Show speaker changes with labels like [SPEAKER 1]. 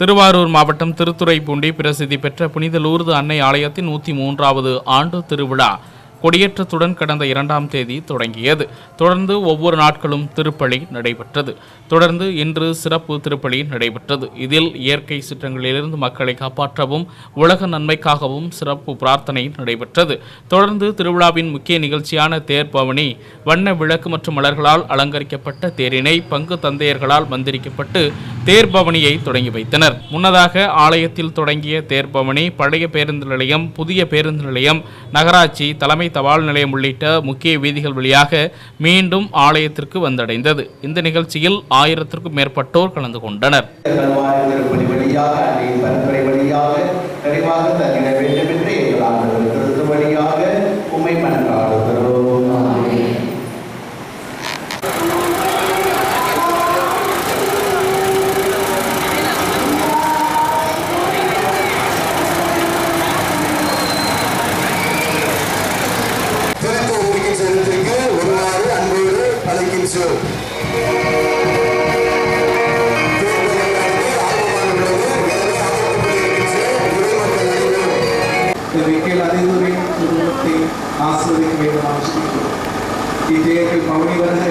[SPEAKER 1] திருவாரூர் மாவட்டம் திருத்துறைப்பூண்டி பிரசித்தி பெற்ற புனித லூர்து அன்னை ஆலயத்தின் நூற்றி மூன்றாவது ஆண்டு திருவிழா. கொடியேற்றத்துடன் கடந்த இரண்டாம் தேதி தொடங்கியது. தொடர்ந்து ஒவ்வொரு நாட்களும் திருப்பலி நடைபெற்றது. தொடர்ந்து இன்று சிறப்பு திருப்பலி நடைபெற்றது. இதில் இயற்கை சீற்றங்களிலிருந்து மக்களை காப்பாற்றவும் உலக நன்மைக்காகவும் சிறப்பு பிரார்த்தனை நடைபெற்றது. தொடர்ந்து திருவிழாவின் முக்கிய நிகழ்ச்சியான தேர் பவனி வண்ண விளக்கு மற்றும் மலர்களால் அலங்கரிக்கப்பட்ட தேரினை பங்கு தந்தையர்களால் மந்திரிக்கப்பட்டு தேர் பவனியை தொடங்கி வைத்தனர். முன்னதாக ஆலயத்தில் தொடங்கிய தேர் பவனி பழைய பேருந்து நிலையம் புதிய பேருந்து நிலையம் நகராட்சி தலைமை தபால் நிலையம் உள்ளிட்ட முக்கிய வீதிகள் வழியாக மீண்டும் ஆலயத்திற்கு வந்தடைந்தது. இந்த நிகழ்ச்சியில் ஆயிரத்திற்கும் மேற்பட்டோர் கலந்து கொண்டனர்.
[SPEAKER 2] কিছু ആസ്വദിക്കുകയും മനസ്സിലാക്കുക ഇദ്ദേഹത്തിൽ പൗണികരനായ